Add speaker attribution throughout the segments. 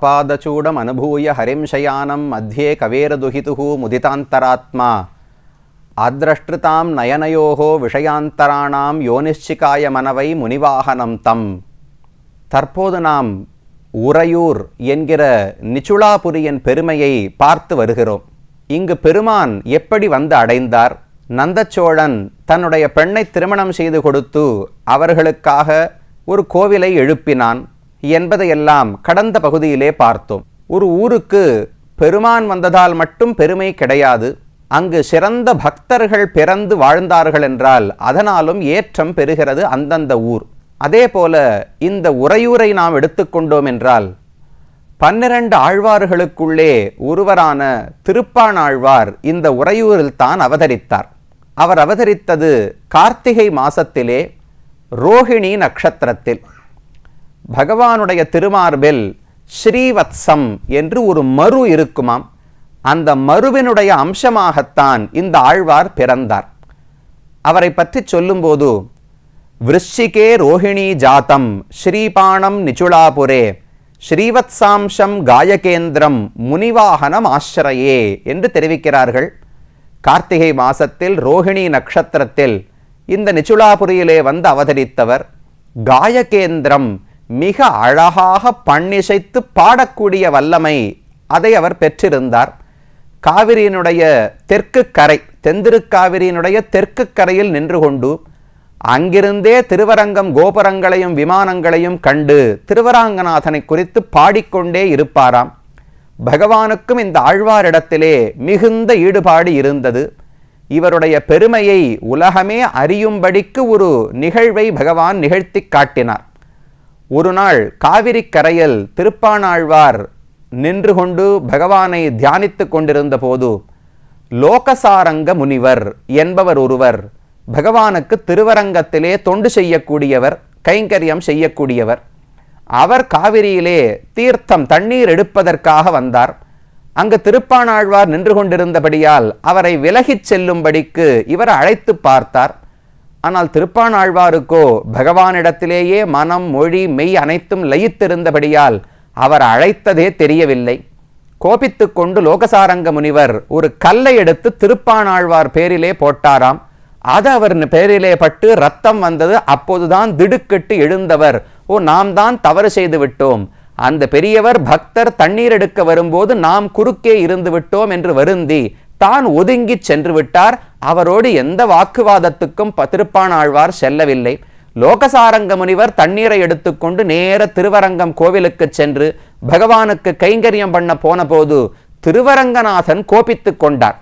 Speaker 1: ఆపాదచూడం అనుభూయ హరిం శయానం మధ్యే కవేరదుహితు ముదితాంతరాత్మా ஆத்ரஷ்டிருதாம் நயனயோகோ விஷயாந்தராணாம் யோனிச்சிகாய மனவை முனிவாகனம் தம் தற்போது நாம் உறையூர் என்கிற நிச்சுளாபுரியின் பெருமையை பார்த்து வருகிறோம் இங்கு பெருமான் எப்படி வந்து அடைந்தார் நந்தச்சோழன் தன்னுடைய பெண்ணை திருமணம் செய்து கொடுத்து அவர்களுக்காக ஒரு கோவிலை எழுப்பினான் என்பதையெல்லாம் கடந்த பகுதியிலே பார்த்தோம். ஒரு ஊருக்கு பெருமான் வந்ததால் மட்டும் பெருமை கிடையாது. அங்கு சிறந்த பக்தர்கள் பிறந்து வாழ்ந்தார்கள் என்றால் அதனாலும் ஏற்றம் பெறுகிறது அந்தந்த ஊர். அதே போல இந்த உறையூரை நாம் எடுத்துக்கொண்டோம் என்றால் பன்னிரண்டு ஆழ்வார்களுக்குள்ளே ஒருவரான திருப்பாணாழ்வார் இந்த உறையூரில் தான் அவதரித்தார். அவர் அவதரித்தது கார்த்திகை மாசத்திலே ரோஹிணி நட்சத்திரத்தில். பகவானுடைய திருமார்பில் ஸ்ரீவத்சம் என்று ஒரு மறு இருக்குமாம். அந்த மருவினுடைய அம்சமாகத்தான் இந்த ஆழ்வார் பிறந்தார். அவரை பற்றி சொல்லும்போது விருஷிகே ரோஹிணி ஜாத்தம் ஸ்ரீபாணம் நிச்சுளாபுரே ஸ்ரீவத்சாம்சம் காயகேந்திரம் முனிவாகனம் ஆசிரயே என்று தெரிவிக்கிறார்கள். கார்த்திகை மாசத்தில் ரோஹிணி நட்சத்திரத்தில் இந்த நிச்சுளாபுரியிலே வந்து அவதரித்தவர் காயகேந்திரம் மிக அழகாக பண்ணிசைத்து பாடக்கூடிய வல்லமை அதை அவர் பெற்றிருந்தார். காவிரியினுடைய தெற்கு கரை தெந்திருக்காவிரியினுடைய தெற்கு கரையில் நின்று கொண்டு அங்கிருந்தே திருவரங்கம் கோபுரங்களையும் விமானங்களையும் கண்டு திருவராங்கநாதனை குறித்து பாடிக்கொண்டே இருப்பாராம். பகவானுக்கும் இந்த ஆழ்வாரிடத்திலே மிகுந்த ஈடுபாடு இருந்தது. இவருடைய பெருமையை உலகமே அறியும்படிக்கு ஒரு நிகழ்வை பகவான் நிகழ்த்தி காட்டினார். ஒரு நாள் காவிரி கரையில் திருப்பானாழ்வார் நின்று கொண்டு பகவானை தியானித்து கொண்டிருந்த போது லோகசாரங்க முனிவர் என்பவர் ஒருவர் பகவானுக்கு திருவரங்கத்திலே தொண்டு செய்யக்கூடியவர் கைங்கரியம் செய்யக்கூடியவர். அவர் காவிரியிலே தீர்த்தம் தண்ணீர் எடுப்பதற்காக வந்தார். அங்கு திருப்பானாழ்வார் நின்று கொண்டிருந்தபடியால் அவரை விலகிச் செல்லும்படிக்கு இவர் அழைத்து பார்த்தார். ஆனால் திருப்பானாழ்வாருக்கோ பகவானிடத்திலேயே மனம் மொழி மெய் அனைத்தும் லயித்திருந்தபடியால் அவர் அழைத்ததே தெரியவில்லை. கோபித்து கொண்டு லோகசாரங்க முனிவர் ஒரு கல்லை எடுத்து திருப்பானாழ்வார் பேரிலே போட்டாராம். அது அவர் பேரிலே பட்டு ரத்தம் வந்தது. அப்போதுதான் திடுக்கிட்டு எழுந்தவர். ஓ நாம் தான் தவறு செய்து விட்டோம். அந்த பெரியவர் பக்தர் தண்ணீர் எடுக்க வரும்போது நாம் குறுக்கே இருந்து விட்டோம் என்று வருந்தி தான் ஒதுங்கி சென்று விட்டார் அவரோடு எந்த வாக்குவாதத்துக்கும் திருப்பாணாழ்வார் செல்லவில்லை. லோகசாரங்க முனிவர் தண்ணீரை எடுத்துக்கொண்டு நேர திருவரங்கம் கோவிலுக்கு சென்று பகவானுக்கு கைங்கரியம் பண்ண போன போது திருவரங்கநாதன் கோபித்து கொண்டார்.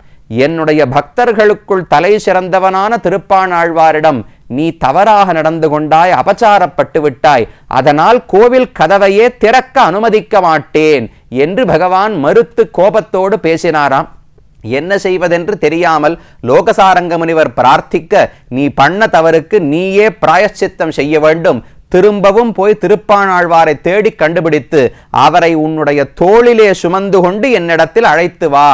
Speaker 1: என்னுடைய பக்தர்களுக்குள் தலை சிறந்தவனான திருப்பாணாழ்வாரிடம் நீ தவறாக நடந்து கொண்டாய் அபச்சாரப்பட்டு விட்டாய். அதனால் கோவில் கதவையே திறக்க அனுமதிக்க மாட்டேன் என்று பகவான் மறுத்து கோபத்தோடு பேசினாராம். என்ன செய்வதென்று தெரியாமல் லோகசாரங்க முனிவர் பிரார்த்திக்க நீ பண்ண தவறுக்கு நீயே பிராயச்சித்தம் செய்ய வேண்டும். திரும்பவும் போய் திருப்பானாழ்வாரை தேடி கண்டுபிடித்து அவரை உன்னுடைய தோளிலே சுமந்து கொண்டு என்னிடத்தில் அழைத்து வா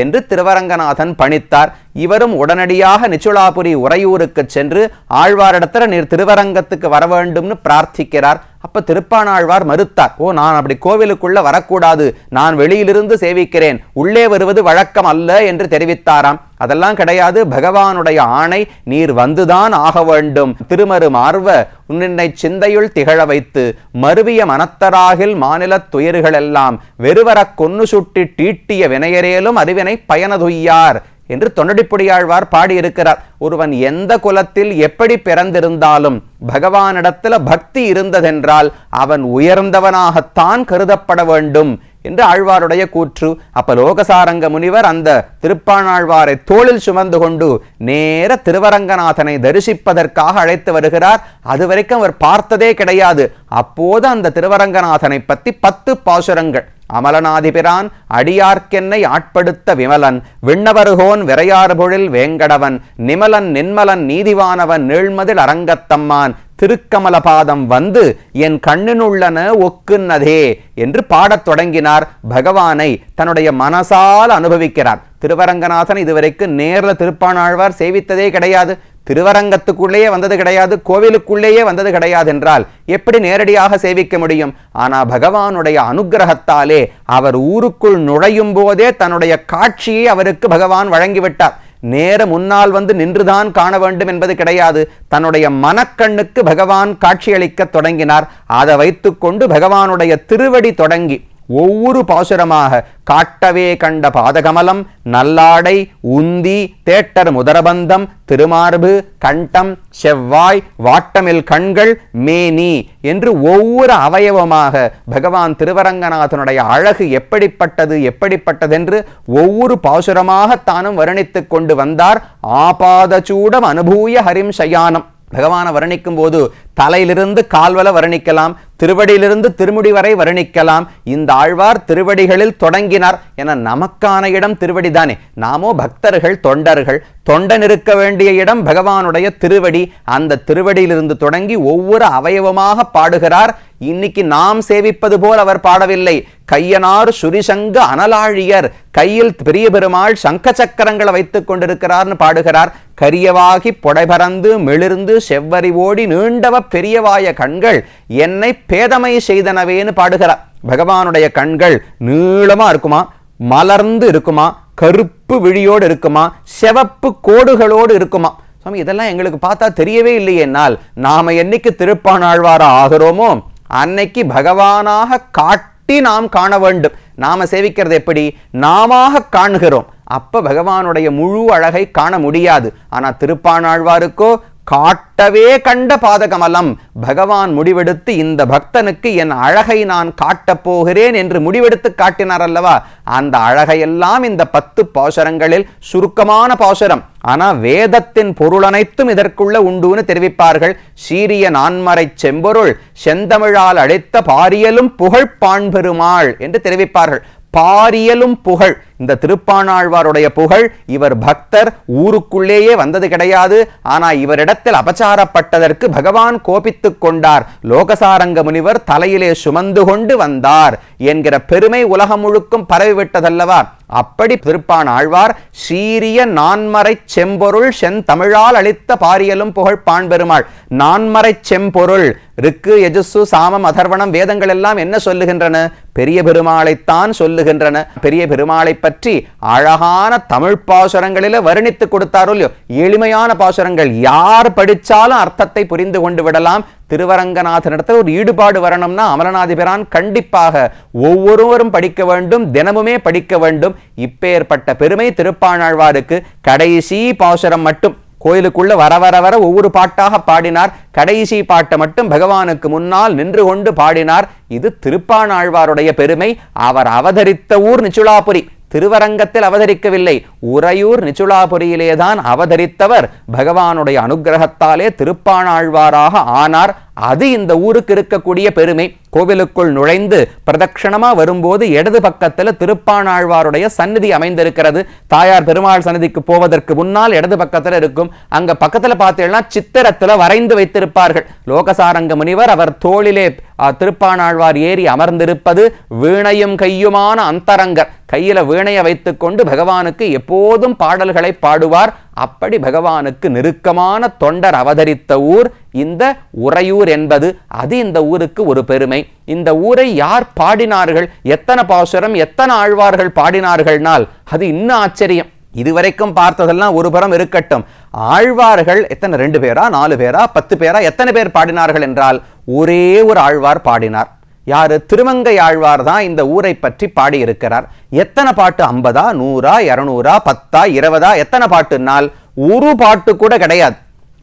Speaker 1: என்று திருவரங்கநாதன் பணித்தார். இவரும் உடனடியாக நிச்சுளாபுரி உறையூருக்கு சென்று ஆழ்வாரிடத்தில் நீர் திருவரங்கத்துக்கு வர வேண்டும்னு பிரார்த்திக்கிறார். அப்ப திருப்பானாழ்வார் மறுத்தார் ஓ நான் அப்படி கோவிலுக்குள்ள வரக்கூடாது நான் வெளியிலிருந்து சேவிக்கிறேன் உள்ளே வருவது வழக்கம் அல்ல என்று தெரிவித்தாராம். அதெல்லாம் கிடையாது பகவானுடைய ஆணை நீர் வந்துதான் ஆக வேண்டும் திருமரு மார்வ உன்னை சிந்தையுள் திகழ வைத்து மருவிய மனத்தராகில் மாநிலத் துயர்களெல்லாம் வெறுவர கொன்னு சுட்டி டீட்டிய வினையரேலும் அறிவினை பயனதுய்யார் என்று தொண்டடிப்புடியாழ்வார் பாடியிருக்கிறார். ஒருவன் எந்த குலத்தில் எப்படி பிறந்திருந்தாலும் பகவானிடத்துல பக்தி இருந்ததென்றால் அவன் உயர்ந்தவனாகத்தான் கருதப்பட வேண்டும் என்று ஆழ்வாருடைய கூற்று. அப்ப லோகசாரங்க முனிவர் அந்த திருப்பாணாழ்வாரை தோளில் சுமந்து கொண்டு நேர திருவரங்கநாதனை தரிசிப்பதற்காக அழைத்து வருகிறார். அது வரைக்கும் அவர் பார்த்ததே கிடையாது. அப்போது அந்த திருவரங்கநாதனை பத்தி பத்து பாசுரங்கள். அமலநாதிபிரான் அடியார்க்கென்னை ஆட்படுத்த விமலன் விண்ணவருகோன் விரையாறுபொழில் வேங்கடவன் நிமலன் நின்மலன் நீதிவானவன் நீழ்மதில் அரங்கத்தம்மான் திருக்கமலபாதம் வந்து என் கண்ணினுள்ளன ஒக்குன்னதே என்று பாடத் தொடங்கினார் பகவானை தன்னுடைய மனசால் அனுபவிக்கிறார். திருவரங்கநாதன் இதுவரைக்கும் நேரில் திருப்பானாழ்வார் சேவித்ததே கிடையாது. திருவரங்கத்துக்குள்ளேயே வந்தது கிடையாது. கோவிலுக்குள்ளேயே வந்தது கிடையாது என்றால் எப்படி நேரடியாக சேவிக்க முடியும்? ஆனால் பகவானுடைய அனுக்கிரகத்தாலே அவர் ஊருக்குள் நுழையும் போதே தன்னுடைய காட்சியை அவருக்கு பகவான் வழங்கிவிட்டார். நேர முன்னால் வந்து நின்றுதான் காண வேண்டும் என்பது கிடையாது. தன்னுடைய மனக்கண்ணுக்கு பகவான் காட்சியளிக்க தொடங்கினார். அதை வைத்துக்கொண்டு பகவானுடைய திருவடி தொடங்கி ஒவ்வொரு பாசுரமாக காட்டவே கண்ட பாதகமலம் நல்லாடை உந்தி தேட்டர் முதரபந்தம் திருமார்பு கண்டம் செவ்வாய் வாட்டமில் கண்கள் மேனி என்று ஒவ்வொரு அவயவமாக பகவான் திருவரங்கநாதனுடைய அழகு எப்படிப்பட்டது எப்படிப்பட்டதென்று ஒவ்வொரு பாசுரமாக தானும் வர்ணித்துக் கொண்டு வந்தார். ஆபாதச்சூடம் அனுபூய ஹரிம் சயானம் பகவானை வர்ணிக்கும் போது தலையிலிருந்து கால்வல வர்ணிக்கலாம் திருவடியிலிருந்து திருமுடி வரை வர்ணிக்கலாம். இந்த ஆழ்வார் திருவடிகளில் தொடங்கினார் என நமக்கான இடம் திருவடி தானே நாமோ பக்தர்கள் தொண்டர்கள் தொண்டன் இருக்க வேண்டிய இடம் பகவானுடைய திருவடி. அந்த திருவடியிலிருந்து தொடங்கி ஒவ்வொரு அவயவமாக பாடுகிறார். இன்னைக்கு நாம் சேவிப்பது போல் அவர் பாடவில்லை. கையனார் சுரிசங்க அனலாழியர் கையில் பெரிய பெருமாள் சங்க சக்கரங்களை வைத்துக் கொண்டிருக்கிறார்னு பாடுகிறார். கரியவாகி புடைபறந்து மிளிர்ந்து செவ்வரி ஓடி நீண்டவ பெரியவாய கண்கள் என்னை பேதமை செய்தனவேன்னு பாடுகிறார் பகவானுடைய கண்கள் நீளமா இருக்குமா? மலர்ந்து இருக்குமா? கருப்பு விழியோடு இருக்குமா? செவப்பு கோடுகளோடு இருக்குமா? சுவாமி இதெல்லாம் எங்களுக்கு பார்த்தா தெரியவே இல்லையென்னால் நாம என்னைக்கு திருப்பானாழ்வாரா ஆகிறோமோ? அன்னைக்கு பகவானாக காட்டி நாம் காண வேண்டும். நாம சேவிக்கிறது எப்படி? நாம காண்கிறோம். அப்ப பகவானுடைய முழு அழகை காண முடியாது. ஆனா திருப்பானாழ்வாருக்கோ காட்டவே கண்ட பாதகமலம். பகவான் முடிவெடுத்து இந்த பக்தனுக்கு என் அழகை நான் காட்டப் போகிறேன் என்று முடிவெடுத்து காட்டினார் அல்லவா? அந்த அழகையெல்லாம் இந்த பத்து பாசுரங்களில் சுருக்கமான பாசுரம். ஆனா வேதத்தின் பொருள் அனைத்தும் இதற்குள்ள உண்டுன்னு தெரிவிப்பார்கள். சீரிய நான்மறை செம்பொருள் செந்தமிழால் அழைத்த பாரியலும் புகழ் பாண்பெருமாள் என்று தெரிவிப்பார்கள். பாரியலும் புகழ் இந்த திருப்பாணாழ்வாருடைய புகழ் இவர் பக்தர் ஊருக்குள்ளேயே வந்தது கிடையாது. ஆனால் இவரிடத்தில் அபச்சாரப்பட்டதற்கு பகவான் கோபித்துக் கொண்டார். லோகசாரங்க முனிவர் தலையிலே சுமந்து கொண்டு வந்தார் என்கிற பெருமை உலகம் முழுக்கும் பரவிவிட்டதல்லவா? அப்படி திருப்பான் ஆழ்வார் சீரிய நான்மறை செம்பொருள் செந்தமிழால் அளித்த பாரியலும் புகழ் பாண்பெருமாள் நான்மறை செம்பொருள் ரிக்கு எஜுசு சாமம் அதர்வணம் வேதங்கள் எல்லாம் என்ன சொல்லுகின்றன? பெரிய பெருமாளைத்தான் சொல்லுகின்றன. பெரிய பெருமாளை பற்றி அழகான தமிழ் பாசுரங்களில வர்ணித்து கொடுத்தாரோ இல்லையோ? எளிமையான பாசுரங்கள். யார் படிச்சாலும் அர்த்தத்தை புரிந்து கொண்டு விடலாம். திருவரங்கநாதனிடத்தில் ஒரு ஈடுபாடு வரணும்னா அமரநாதிபிரான் கண்டிப்பாக ஒவ்வொருவரும் படிக்க வேண்டும் தினமுமே படிக்க வேண்டும். இப்பேற்பட்ட பெருமை திருப்பாணாழ்வாருக்கு கடைசி பாசுரம் மட்டும். கோயிலுக்குள்ள வர வர வர ஒவ்வொரு பாட்டாக பாடினார். கடைசி பாட்டை மட்டும் பகவானுக்கு முன்னால் நின்று கொண்டு பாடினார். இது திருப்பாணாழ்வாருடைய பெருமை. அவர் அவதரித்த ஊர் நிச்சுளாபுரி திருவரங்கத்தில் அவதரிக்கவில்லை. உறையூர் நிச்சுளாபுரியிலேதான் அவதரித்தவர். பகவானுடைய அனுகிரகத்தாலே திருப்பாணாழ்வாராக ஆனார். அது இந்த ஊருக்கு இருக்கக்கூடிய பெருமை. கோவிலுக்குள் நுழைந்து பிரதட்சணமா வரும்போது இடது பக்கத்துல திருப்பாணாழ்வாருடைய சந்நிதி அமைந்திருக்கிறது. தாயார் பெருமாள் சன்னதிக்கு போவதற்கு முன்னால் இடது பக்கத்துல இருக்கும். அங்க பக்கத்துல பார்த்தீங்கன்னா சித்திரத்துல வரைந்து வைத்திருப்பார்கள். லோகசாரங்க முனிவர் அவர் தோளிலே அஹ், திருப்பாணாழ்வார் ஏறி அமர்ந்திருப்பது வீணையும் கையுமான அந்தரங்கர். கையில வீணையை வைத்துக்கொண்டு பகவானுக்கு எப்போதும் பாடல்களை பாடுவார். அப்படி பகவானுக்கு நெருக்கமான தொண்டர் அவதரித்த ஊர் இந்த உறையூர் என்பது. அது இந்த ஊருக்கு ஒரு பெருமை. இந்த ஊரை யார் பாடினார்கள்? எத்தனை பாசுரம் எத்தனை ஆழ்வார்கள் பாடினார்கள்னால் அது இன்னும் ஆச்சரியம். இதுவரைக்கும் பார்த்ததெல்லாம் ஒரு புறம் இருக்கட்டும். ஆழ்வார்கள் எத்தனை? ரெண்டு பேரா? நாலு பேரா? பத்து பேரா? எத்தனை பேர் பாடினார்கள் என்றால் ஒரே ஒரு ஆழ்வார் பாடினார். யாரு? திருமங்கை ஆழ்வார் தான் இந்த ஊரை பற்றி பாடியிருக்கிறார். எத்தனை பாட்டு? ஐம்பதா நூறா இருநூறா பத்தா இருபதா? எத்தனை பாட்டுனால் ஒரு பாட்டு கூட கிடையாது.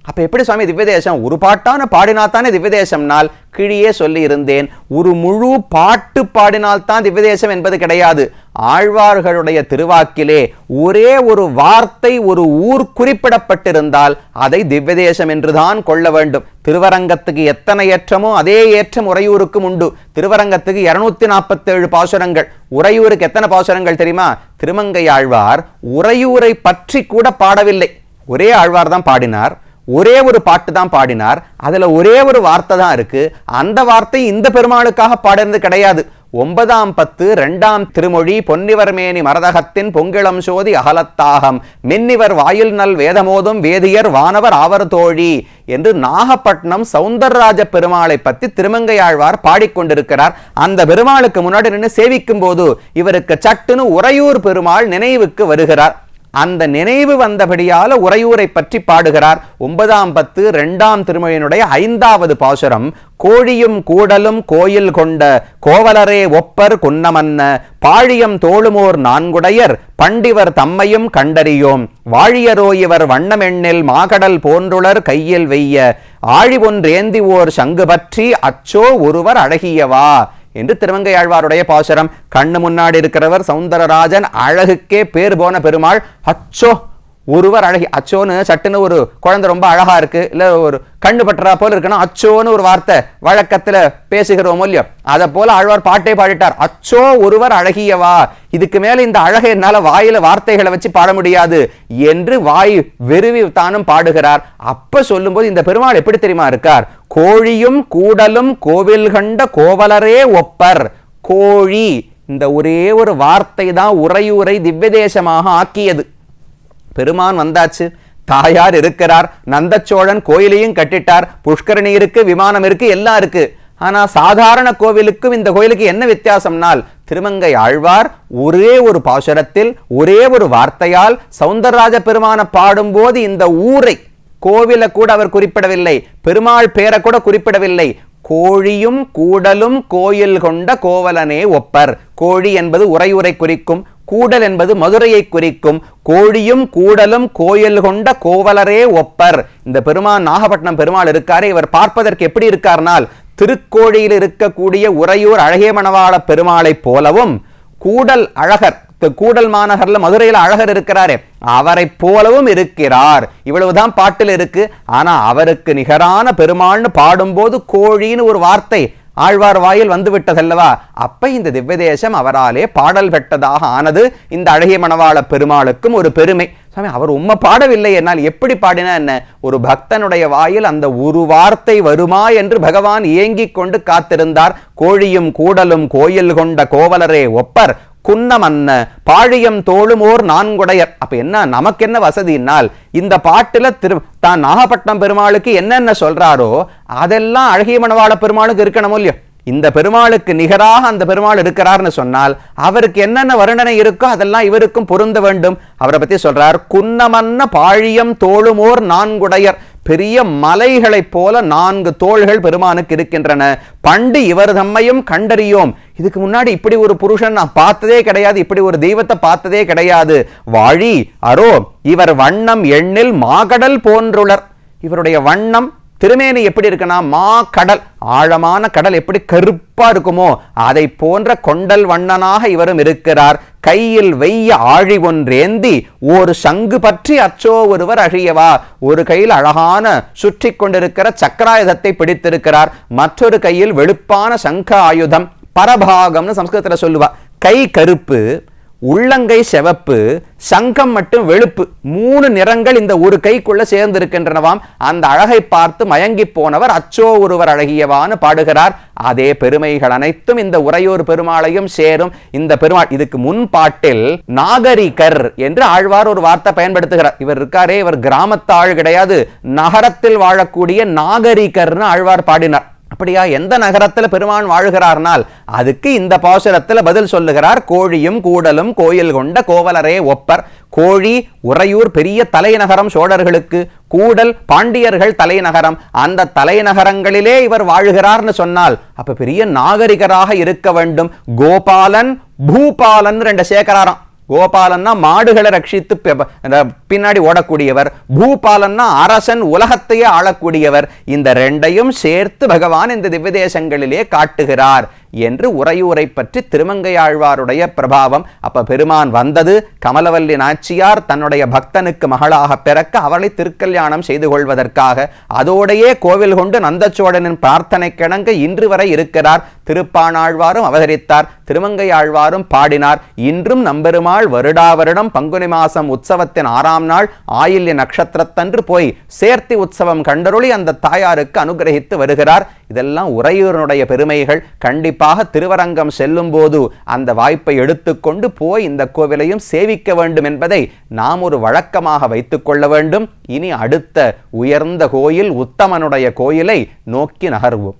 Speaker 1: அப்போ எப்படி சுவாமி திவ்யதேசம்? ஒரு பாட்டான பாடினால்தானே திவ்யதேசம்னால் கிழியே சொல்லி இருந்தேன் ஒரு முழு பாட்டு பாடினால்தான் திவ்யதேசம் என்பது கிடையாது. ஆழ்வார்களுடைய திருவாக்கிலே ஒரே ஒரு வார்த்தை ஒரு ஊர் குறிப்பிடப்பட்டிருந்தால் அதை திவ்யதேசம் என்றுதான் கொள்ள வேண்டும். திருவரங்கத்துக்கு எத்தனை ஏற்றமோ அதே ஏற்றம் உறையூருக்கும் உண்டு. திருவரங்கத்துக்கு இருநூத்தி நாற்பத்தேழு பாசுரங்கள். உறையூருக்கு எத்தனை பாசுரங்கள் தெரியுமா? திருமங்கை ஆழ்வார் உறையூரை பற்றி கூட பாடவில்லை. ஒரே ஆழ்வார் தான் பாடினார். ஒரே ஒரு பாட்டு தான் பாடினார். அதில் ஒரே ஒரு வார்த்தை தான் இருக்கு. அந்த வார்த்தை இந்த பெருமாளுக்காக பாடினது கிடையாது. ஒன்பதாம் பத்து ரெண்டாம் திருமொழி பொன்னிவர்மேனி மரதகத்தின் பொங்கிளம் சோதி அகலத்தாகம். மின்னிவர் வாயில் நல் வேதமோதும் வேதியர் வானவர் ஆவர் தோழி என்று நாகப்பட்டினம் சவுந்தரராஜ பெருமாளை பற்றி திருமங்கையாழ்வார் பாடிக்கொண்டிருக்கிறார். அந்த பெருமாளுக்கு முன்னாடி நின்று சேவிக்கும் போது இவருக்கு சட்டுன்னு உறையூர் பெருமாள் நினைவுக்கு வருகிறார். அந்த நினைவு வந்தபடியால உறையூரை பற்றி பாடுகிறார். ஒன்பதாம் பத்து இரண்டாம் திருமொழியினுடைய ஐந்தாவது பாசுரம் கோழியும் கூடலும் கோயில் கொண்ட கோவலரே ஒப்பர் குன்னமன்ன பாழியம் தோளுமோர் நான்குடையர் பண்டிவர் தம்மையும் கண்டறியோம். வாழியரோ இவர் வண்ணமெண்ணில் மாகடல் போன்றுளர் கையில் வெய்ய ஆழி ஒன்றேந்தி ஓர் சங்கு பற்றி அச்சோ ஒருவர் அழகியவா? என்று திருமங்கையாழ்வாருடைய பாசுரம். கண்ணு முன்னாடி இருக்கிறவர் சவுந்தரராஜன் அழகுக்கே பேர் போன பெருமாள். அச்சோ! ஒருவர் அழகி அச்சோன்னு சட்டுன்னு ஒரு குழந்தை ரொம்ப அழகா இருக்கு இல்லை ஒரு கண்ணு பற்றா போல இருக்குன்னா அச்சோன்னு ஒரு வார்த்தை வழக்கத்தில் பேசுகிறோம் இல்லையோ? அதை போல ஆழ்வார் பாட்டே பாடிட்டார். அச்சோ ஒருவர் அழகியவா? இதுக்கு மேல இந்த அழகை என்னால வாயில வார்த்தைகளை வச்சு பாட முடியாது என்று வாய் வெறுவி தானும் பாடுகிறார். அப்ப சொல்லும்போது இந்த பெருமாள் எப்படி தெரியுமா இருக்கார்? கோழியும் கூடலும் கோவில் கண்ட கோவலரே ஒப்பர். கோழி இந்த ஒரே ஒரு வார்த்தை தான் உரையுரை திவ்யதேசமாக ஆக்கியது. பெருமான் வந்தாச்சு. தாயார் இருக்கிறார். நந்தச்சோழன் கோயிலையும் கட்டிட்டார். புஷ்கரணி இருக்கு விமானம் இருக்கு எல்லாம் இருக்கு. ஆனா சாதாரண கோவிலுக்கும் இந்த கோயிலுக்கு என்ன வித்தியாசம்னால் திருமங்கை ஆழ்வார் ஒரே ஒரு பாசுரத்தில் ஒரே ஒரு வார்த்தையால் சவுந்தரராஜ பெருமான பாடும்போது இந்த ஊரை கோவில கூட அவர் குறிப்பிடவில்லை. பெருமாள் பேரை கூட குறிப்பிடவில்லை. கோழியும் கூடலும் கோயில் கொண்ட கோவலனே ஒப்பர். கோழி என்பது உரையுரை குறிக்கும் கூடல் என்பது மதுரையை குறிக்கும். கோழியும் கூடலும் கோயில் கொண்ட கோவலரே ஒப்பர். இந்த பெருமான் நாகப்பட்டினம் பெருமாள் இருக்காரு இவர் பார்ப்பதற்கு எப்படி இருக்கார்னால் திருக்கோழியில் இருக்கக்கூடிய உறையூர் அழகே மணவாள பெருமாளைப் போலவும் கூடல் அழகர் கூடல் மாநகரில் மதுரையில் அழகர் இருக்கிறாரே அவரை போலவும் இருக்கிறார். இவ்வளவுதான் பாட்டில் இருக்கு. ஆனா அவருக்கு நிகரான பெருமாள்னு பாடும்போது கோழின்னு ஒரு வார்த்தை ஆழ்வார் வாயில் வந்து விட்டதல்லவா அப்ப இந்த திவ்யதேசம் அவராலே பாடல் பெற்றதாக ஆனது இந்த அழகிய மணவாள பெருமாளுக்கும் ஒரு பெருமை. சாமி அவர் உண்மை பாடவில்லை என்னால் எப்படி பாடினா என்ன? ஒரு பக்தனுடைய வாயில் அந்த ஒரு வார்த்தை வருமா என்று பகவான் ஏங்கிக் கொண்டு காத்திருந்தார். கோழியும் கூடலும் கோயில் கொண்ட கோவலரே ஒப்பர். குன்னமன்ன பாழியம் தோளுமோர் நான்குடையர். அப்ப என்ன நமக்கு என்ன வசதினால் இந்த பாட்டுல திரு தான் நாகப்பட்டினம் பெருமாளுக்கு என்னென்ன சொல்றாரோ அதெல்லாம் அழகிய மணவாள பெருமாளுக்கு இருக்கணும் இல்லையோ? இந்த பெருமாளுக்கு நிகராக அந்த பெருமாள் இருக்கிறார்னு சொன்னால் அவருக்கு என்னென்ன வருணனை இருக்கோ அதெல்லாம் இவருக்கும் பொருந்த வேண்டும். அவரை பத்தி சொல்றார் குன்னமன்ன பாழியம் தோளுமோர் நான்குடையர். பெரிய மலைகளைப் போல நான்கு தோள்கள் பெருமானுக்கு இருக்கின்றன. பண்டு இவர் தம்மையும் கண்டறியோம். இதுக்கு முன்னாடி இப்படி ஒரு புருஷன் நான் பார்த்ததே கிடையாது இப்படி ஒரு தெய்வத்தை பார்த்ததே கிடையாது. வாழி அரோ இவர் வண்ணம் எண்ணில் மாகடல் போன்றுளர். இவருடைய வண்ணம் திருமேனி எப்படி இருக்குன்னா மா கடல் ஆழமான கடல் எப்படி கருப்பா இருக்குமோ அதை போன்ற கொண்டல் வண்ணனாக இவரும் இருக்கிறார். கையில் வெய்ய ஆழி ஒன்றேந்தி ஒரு சங்கு பற்றி அச்சோ ஒருவர் அழியவா? ஒரு கையில் அழகான சுற்றி கொண்டிருக்கிற சக்கராயுதத்தை பிடித்திருக்கிறார். மற்றொரு கையில் வெளுப்பான சங்க ஆயுதம் பரபாகம்னு சம்ஸ்கிருதத்தில் சொல்லுவா. கை கருப்பு உள்ளங்கை செவப்பு சங்கம் மட்டும் வெளுப்பு. மூணு நிறங்கள் இந்த ஒரு கைக்குள்ள சேர்ந்திருக்கின்றனவாம். அந்த அழகை பார்த்து மயங்கி போனவர் அச்சோ ஒருவர் அழகியவான்னு பாடுகிறார். அதே பெருமைகள் அனைத்தும் இந்த உரையோர் பெருமாளையும் சேரும். இந்த பெருமாள் இதுக்கு முன் பாட்டில் நாகரிகர் என்று ஆழ்வார் ஒரு வார்த்தை பயன்படுத்துகிறார். இவர் இருக்காரே இவர் கிராமத்தாள் கிடையாது. நகரத்தில் வாழக்கூடிய நாகரிகர்னு ஆழ்வார் பாடினார். அப்படியா? எந்த நகரத்தில் பெருமான் வாழ்கிறார்னால் அதுக்கு இந்த பாசுரத்தில் பதில் சொல்லுகிறார். கோழியும் கூடலும் கோயில் கொண்ட கோவலரே ஒப்பர். கோழி உறையூர் பெரிய தலைநகரம் சோழர்களுக்கு. கூடல் பாண்டியர்கள் தலைநகரம். அந்த தலைநகரங்களிலே இவர் வாழ்கிறார்னு சொன்னால் அப்ப பெரிய நாகரிகராக இருக்க வேண்டும். கோபாலன் பூபாலன் ரெண்டு சேகராராம். கோபாலன்னா மாடுகளை ரட்சித்து பின்னாடி ஓடக்கூடியவர் பூபாலன்னா அரசன் உலகத்தையே ஆளக்கூடியவர். இந்த ரெண்டையும் சேர்த்து பகவான் இந்த திவ்யதேசங்களிலே காட்டுகிறார். என்று உரையூரை பற்றி திருமங்கையாழ்வாருடைய பிரபாவம். அப்ப பெருமான் வந்தது கமலவல்லி நாச்சியார் தன்னுடைய பக்தனுக்கு மகளாக பிறக்க அவளை திருக்கல்யாணம் செய்து கொள்வதற்காக. அதோடையே கோவில் கொண்டு நந்தச்சோழனின் பிரார்த்தனை கிணங்க இன்று வரை இருக்கிறார். திருப்பானாழ்வாரும் அவதரித்தார் திருமங்கை ஆழ்வாரும் பாடினார். இன்றும் நம்பெருமாள் வருடா வருடம் பங்குனி மாசம் உற்சவத்தின் ஆறாம் நாள் ஆயில்ய நட்சத்திரத்தன்று போய் சேர்த்தி உற்சவம் கண்டருளி அந்த தாயாருக்கு அனுகிரகித்து வருகிறார். இதெல்லாம் உறையூரனுடைய பெருமைகள். கண்டிப்பாக திருவரங்கம் செல்லும் போது அந்த வாய்ப்பை எடுத்துக்கொண்டு போய் இந்த கோவிலையும் சேவிக்க வேண்டும் என்பதை நாம் ஒரு வழக்கமாக வைத்துக்கொள்ள வேண்டும். இனி அடுத்த உயர்ந்த கோயில் உத்தமனுடைய கோயிலை நோக்கி நகர்வோம்.